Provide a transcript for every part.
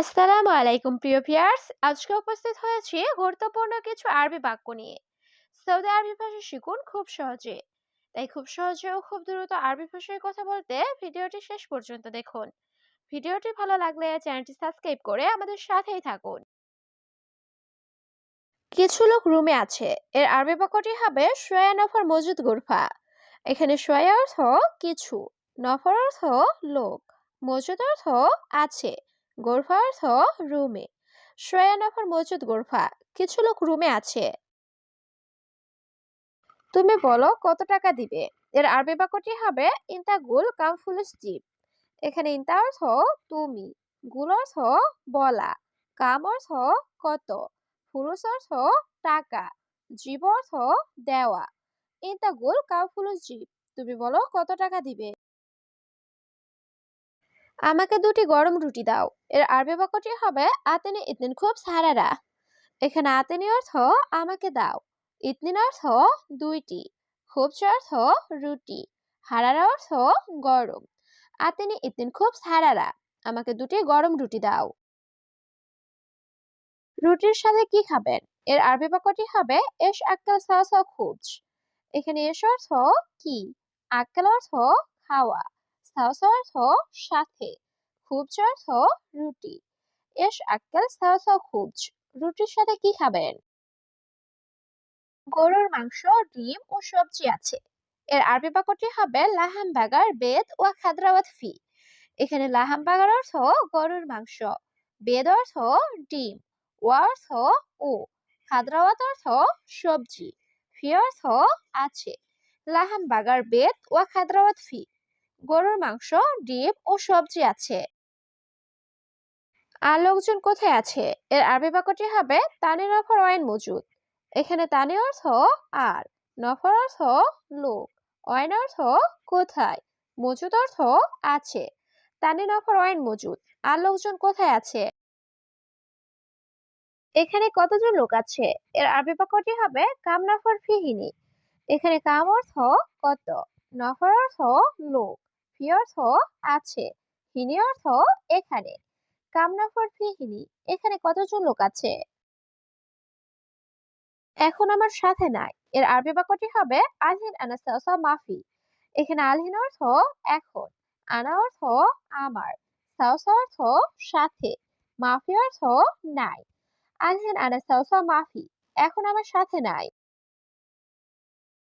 আসসালামু আলাইকুম, প্রিয় ভিউয়ার্স। আজকে উপস্থিত হয়েছি গুরুত্বপূর্ণ কিছু আরবি বাক্য নিয়ে। সৌদি আরবি ভাষা শিখুন খুব সহজে। তাই খুব সহজে ও খুব দ্রুত আরবি ভাষায় কথা বলতে ভিডিওটি শেষ পর্যন্ত দেখুন। ভিডিওটি ভালো লাগলে চ্যানেলটি সাবস্ক্রাইব করে আমাদের সাথেই থাকুন। কিছু লোক রুমে আছে। এর আরবি বাক্যটি হবে সোয়া নফর মজুদ গুরফা। এখানে সোয়া অর্থ কিছু, নফর অর্থ লোক, মজুদ অর্থ আছে। গোরফা অর্থ রুমে। শ্রেয়া নফর মজুদ গোরফা। কিছু লোক রুমে আছে। তুমি বলো, কত টাকা দিবে? এর আরবি বাক্যটি হবে, ইন্তা গুল কাম জিপ এখানে ইন্তা অর্থ তুমি। গুল অর্থ বলা। কাম অর্থ কত? ফুলুস অর্থ টাকা। জীব অর্থ দেওয়া। ইন্তা গুল কাম ফুলুস জিপ তুমি বলো, কত টাকা দিবে? আমাকে দুটি গরম রুটি দাও। এর আরবি বাক্যটি হবে, আতেনি ইতনিন খুব সারারা। এখানে আতেনি অর্থ, আমাকে দাও। ইতনিন অর্থ, দুইটি। খুব অর্থ, রুটি। হারারা অর্থ, গরম। আতেনি ইতনিন খুব সারারা। আমাকে দুটি গরম রুটি দাও। রুটির সাথে কি খাবেন? এর আরবি বাক্যটি হবে, এস আক্কাল সাওসা খুবজ এখানে এস অর্থ, কি? আক্কাল অর্থ, খাওয়া। সাওসা অর্থ সাথে খুবজ অর্থ রুটি। এস আক্কাল সাওসা খুবজ রুটির সাথে কি খাবেন? গরুর মাংস, ডিম ও সবজি আছে। এর আরবি বাক্যটি হবে লাহাম বাগার বেদ ও খাদ্রাওয়াত ফি। এখানে লাহাম বাগার অর্থ গরুর মাংস, বেদ অর্থ ডিম ও অর্থ ও, খাদ্রাওয়াত অর্থ সবজি, ফি অর্থ আছে। লাহাম বাগার বেদ ও খাদ্রাওয়াত ফি। গরুর মাংস, ডিম ও সবজি আছে। আর লোকজন কোথায় আছে? এর আরবি বাক্যটি হবে, তানে নফর ওয়াইন মজুদ। এখানে তানে অর্থ, আর। নফর অর্থ, লোক। ওয়াইন অর্থ, কোথায়? মজুদ অর্থ, আছে। তানে নফর ওয়াইন মজুদ। আর লোকজন কোথায় আছে? এখানে কতজন লোক আছে? এর আরবি বাক্যটি হবে, কাম নফর ফিহিনী। এখানে কাম অর্থ, কত? নফর অর্থ, লোক। ফি অর্থ আছে হিনি অর্থ এখানে। কামনাফর ফিহিনি, এখানে কতজন লোক আছে? এখন আমার সাথে নাই, এর আরবি বাক্যটি হবে আলহিন আনাসাসা মাফি। এখানে আলহিন অর্থ এখন, আনা অর্থ আমার অর্থ সাথে, মাফি অর্থ নাই। আলহিন আনাসাসা মাফি, এখন আমার সাথে নাই।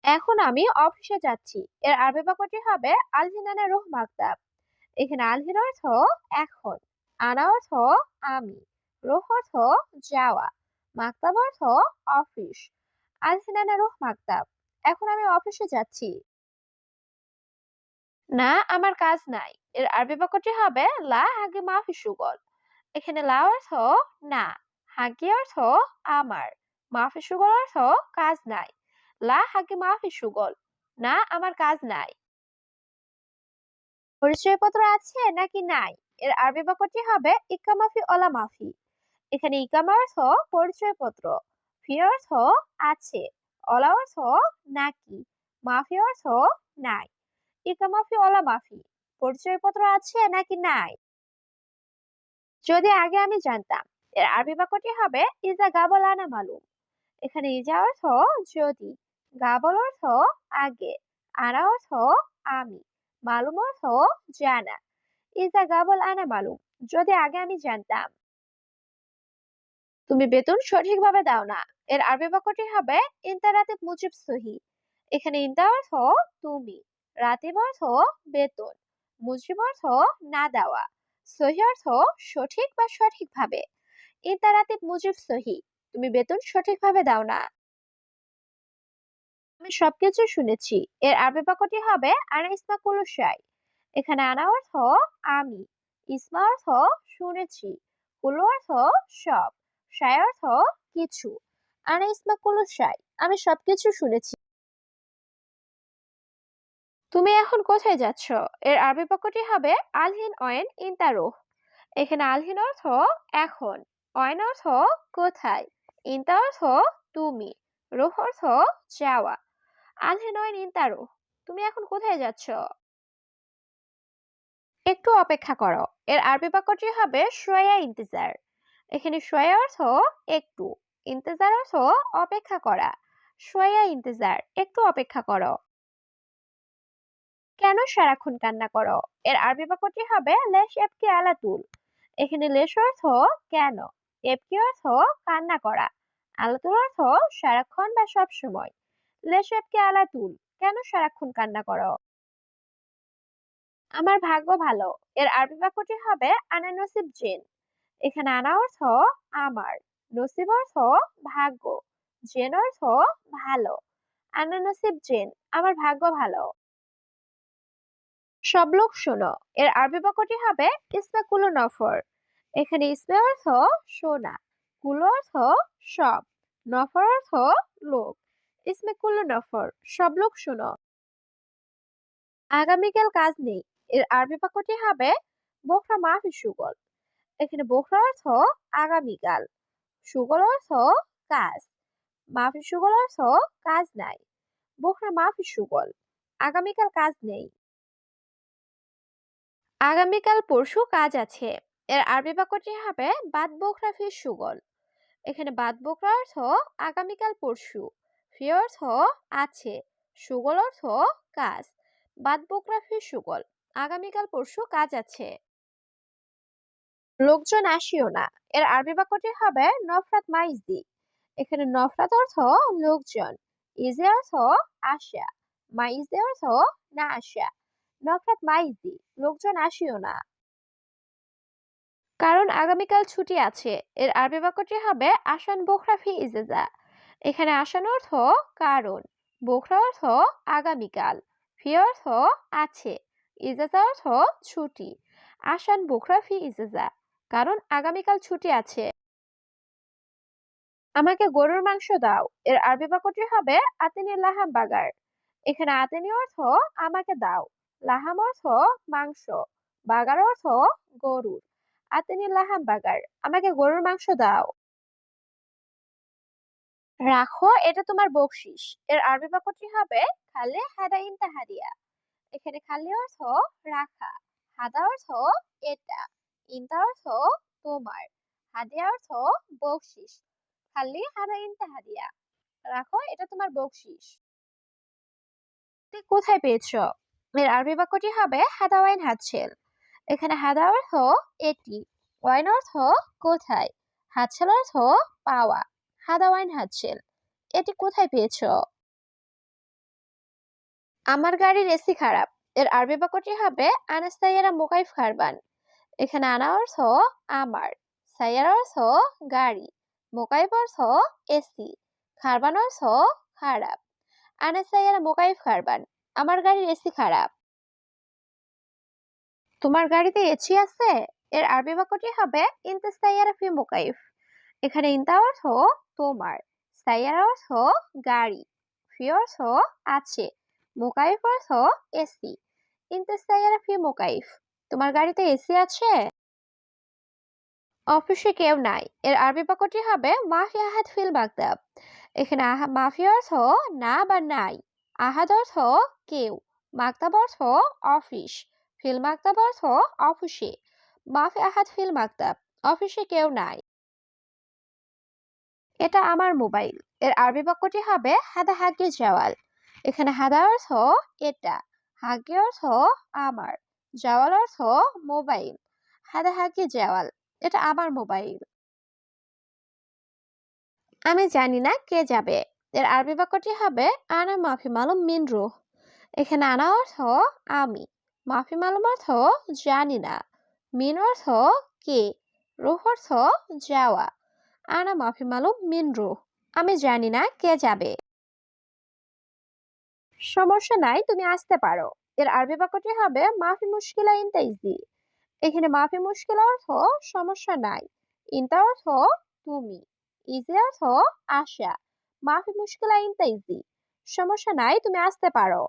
এখন আমি অফিসে যাচ্ছি। এর আরবি বাক্যটি হবে আলহিনানা রুহ মাকতাব এখানে আলহিন অর্থ এখন, আনা অর্থ আমি, রুহ অর্থ যাওয়া মাকতাব অর্থ অফিস, আলহিনানা রুহ মাকতাব এখন আমি অফিসে যাচ্ছি। না, আমার কাজ নাই। এর আরবি বাক্যটি হবে লা, হাগে মাফি সুগল। এখানে লা অর্থ না, হাগি অর্থ আমার, মাফি সুগল অর্থ কাজ নাই। লা হাগে মাফি সুগল, না আমার কাজ নাই। পরিচয়পত্র আছে নাকি নাই? এর আরবি বাক্যটি হবে ইকামাফি অলা মাফি। এখানে ইকামা অর্থ পরিচয়পত্র, ফি অর্থ আছে অলা অর্থ নাকি, মাফি অর্থ নাই। ইকামাফি অলা মাফি, পরিচয়পত্র আছে নাকি নাই? যদি আগে আমি জানতাম, এর আরবি বাক্যটি হবে ইজা গাবল আনা মালুম। এখানে ইজা অর্থ যদি গাবল অর্থ আগে, আনা অর্থ আমি, মালুম অর্থ জানা। গাবল আনা মালুম, যদি আগে আমি জানতাম। তুমি বেতন সঠিকভাবে দাও না, এর আরবি বাক্যটি হবে মুজিব সহি। এখানে ইন্তা অর্থ তুমি, রাতিব অর্থ বেতন, মুজিব অর্থ না দেওয়া, সহি অর্থ সঠিক বা সঠিকভাবে। ইন্তারাতিব মুজিব সহি, তুমি বেতন সঠিকভাবে দাও না। আমি সবকিছু শুনেছি। এর আরবি বাক্যটি হবে, আনা ইসমা কুলুসাই এখানে আনা অর্থ, আমি। ইসমা অর্থ, শুনেছি। কুলু অর্থ, সব। সাই অর্থ, কিছু। আনা ইসমা কুলুসাই আমি সবকিছু শুনেছি। তুমি এখন কোথায় যাচ্ছ? এর আরবি বাক্যটি হবে, আলহিন অয়েন ইন্তারোহ। এখানে আলহিন অর্থ, এখন। অয়েন অর্থ, কোথায়? ইন্তা অর্থ, তুমি। রোহ অর্থ, যাওয়া। আলহিন অয়েন ইন্তারোহ তুমি এখন কোথায় যাচ্ছ? একটু অপেক্ষা করো, এর আরবি বাক্যটি হবে শোয়া ইন্তেজার। এখানে শোয়া অর্থ একটু, ইন্তেজার অর্থ অপেক্ষা করা। শোয়া ইন্তেজার, একটু অপেক্ষা করো। কেন সারাক্ষণ কান্না করো? এর আরবি বাক্যটি হবে লেশ এপকি আলাতুল এখানে লেশ অর্থ কেন, এপকি অর্থ কান্না করা। আলাতুল অর্থ সারাক্ষণ বা সব সময় লেশ এপকি আলাতুল কেন সারাক্ষণ কান্না করো? আমার ভাগ্য ভালো। এর আরবি বাক্যটি হবে, আনা নসিব জেন। এখানে আনা অর্থ আমার। নসিব অর্থ ভাগ্য। জেন অর্থ ভালো। আনা নসিব জেন। আমার ভাগ্য ভালো। সব লোক শোনো। এর আরবি বাক্যটি হবে, ইসমে কুলো নফর। এখানে ইসমে অর্থ শোনা। কুলো অর্থ সব। নফর অর্থ লোক। ইসমে কুলো নফর, সব লোক শোনো। আগামীকাল কাজ নেই। এর আরবি বাক্যটি হবে, বোখরা মাফি সুগল। এখানে বোখরা অর্থ আগামীকাল। সুগল অর্থ কাজ। মাফি সুগল অর্থ কাজ নাই। বোখরা মাফি সুগল। আগামীকাল কাজ নেই। আগামীকাল পরশু কাজ আছে। এর আরবি বাক্যটি হবে, বাদ বোখরা ফি সুগল। এখানে বাদ বোখরা অর্থ আগামীকাল পরশু। ফি অর্থ আছে, সুগল অর্থ কাজ। বাদ বোকরা ফি সুগল, আগামীকাল পরশু কাজ আছে। লোকজন আসিও না, এর আরবি বাক্যটি হবে নফরাত মাইজদি। এখানে নফরাত অর্থ লোকজন, ইজে অর্থ আসা মাইজদে অর্থ না আসা নফরাত মাইজদি, লোকজন আসিও না। কারণ আগামীকাল ছুটি আছে, এর আরবি বাক্যটি হবে আসান বোখরা ফি ইজেজা। এখানে আসান অর্থ কারণ বোখরা অর্থ আগামীকাল, ফি অর্থ আছে, ইজাজা অর্থ ছুটি। আসান বুখরা ফি ইজাজা, কারণ আগামীকাল ছুটি আছে। আমাকে গরুর মাংস দাও, এর আরবি বাক্যটি হবে আতিনি লাহাম বাগার। এখানে আতিনি অর্থ আমাকে দাও, লাহাম অর্থ মাংস, বাগার অর্থ গরুর। আতিনি লাহাম বাগার, আমাকে গরুর মাংস দাও। রাখো, এটা তোমার বকশিস। এর আরবি বাক্যটি হবে, খালে হাদা ইনতা হাদিয়া এখানে খালি অর্থ রাখা। হাদা অর্থ এটা। ইনতা অর্থ তোমার। হাদিয়া অর্থ বকশিস। খালি হাদা ইনতা হাদিয়া রাখো, এটা তোমার বকশিস। কোথায় পেয়েছ? এর আরবি বাক্যটি হবে, হাদা ওয়াইন হাতছেল এখানে হাদা অর্থ এটি। ওয়াইন অর্থ কোথায়? হাতছেল অর্থ পাওয়া। হাদা ওয়াইন হাতছেল এটি কোথায় পেয়েছ? আমার গাড়ির এসি খারাপ। এর আরবি বাক্যটি হবে আনাস্তাইয়ারা মোকাইফ খারবান। এখানে আনা অর্থ আমার। সাইয়ার অর্থ গাড়ি। মোকাইফ অর্থ এসি। খারবান অর্থ খারাপ। আনাস্তাইয়ারা মোকাইফ খারবান। আমার গাড়ির এসি খারাপ। তোমার গাড়িতে এসি আছে? এর আরবি বাক্যটি হবে ইন্তেস্তাইয়ারা ফি মোকাইফ। এখানে ইন্তা অর্থ তোমার সাইয়ার অর্থ গাড়ি ফি অর্থ আছে, মোকাইফ অর্থ এসি ইন্তেসাইয়ারা ফি মোকাইফ। তোমার গাড়িতে এসি আছে? অফিসে কেউ নাই। এর আরবি বাক্যটি হবে মাফি আহাদ ফিল বাগদাব এখানে আহা, মাফি অর্থ না বা নাই। আহাদ অর্থ কেউ। মাকতাব অর্থ অফিস। ফিল মাকতাব অর্থ অফিসে। মাফি আহাদ ফিল মাকতাব অফিসে কেউ নাই। এটা আমার মোবাইল। এর আরবি বাক্যটি হবে হাদা হাগে জাওয়াল। এখানে হাদা অর্থ এটা, হাগে অর্থ আমার, জাওয়াল অর্থ মোবাইল, হাদা হাগে জাওয়াল, এটা আমার মোবাইল। আমি জানি না কে যাবে। এর আরবি বাক্যটি হবে আনা মাফি মালুম মিন রুহ। এখানে আনা অর্থ আমি, মাফি মালুম অর্থ জানি না, মিন অর্থ কে, রুহ অর্থ যাওয়া। আনা মাফি মালুম মিন রুহ আমি জানি না কে যাবে। সমস্যা নাই, তুমি আসতে পারো। এর আরবি বাক্যটি হবে মাফি মুশকিলা ইনতা ইজি। এখানে মাফি মুশকিলা অর্থ সমস্যা নাই। ইনতা অর্থ তুমি। ইজি অর্থ আশা। মাফি মুশকিলা ইনতা ইজি। সমস্যা নাই, তুমি আসতে পারো।